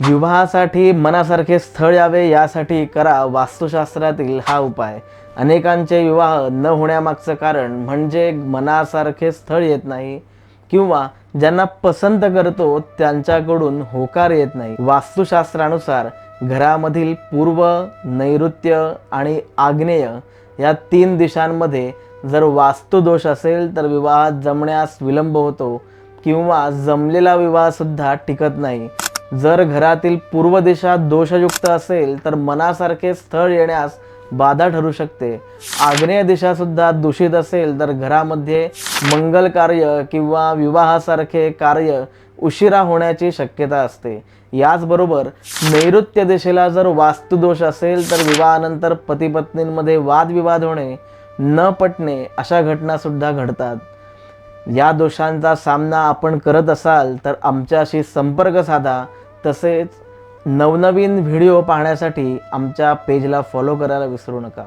विवाहासाठी मनासारखे स्थळ यावे यासाठी करा वास्तुशास्त्रातील हा उपाय. अनेकांचे विवाह न होण्यामागचं कारण म्हणजे मनासारखे स्थळ येत नाही किंवा ज्यांना पसंत करतो त्यांच्याकडून होकार येत नाही. वास्तुशास्त्रानुसार घरामधील पूर्व नैऋत्य आणि आग्नेय या तीन दिशांमध्ये जर वास्तुदोष असेल तर विवाह जमण्यास विलंब होतो किंवा जमलेला विवाहसुद्धा टिकत नाही. जर घरातील पूर्व दिशा दोषयुक्त असेल तर मनासारखे स्थळ येण्यास बाधा ठरू शकते. आग्नेय दिशा सुद्धा दूषित असेल तर घरामध्ये मंगल कार्य किंवा विवाहासारखे कार्य उशिरा होण्याची शक्यता असते. याचबरोबर नैऋत्य दिशेला जर वास्तुदोष असेल तर विवाहानंतर पतीपत्नींमध्ये वादविवाद होणे न पटणे अशा घटनासुद्धा घडतात. या दोषांचा सामना आपण करत असाल तर आमच्याशी संपर्क साधा. तसेच नवनवीन व्हिडिओ पाहण्यासाठी आमच्या पेजला फॉलो करायला विसरू नका.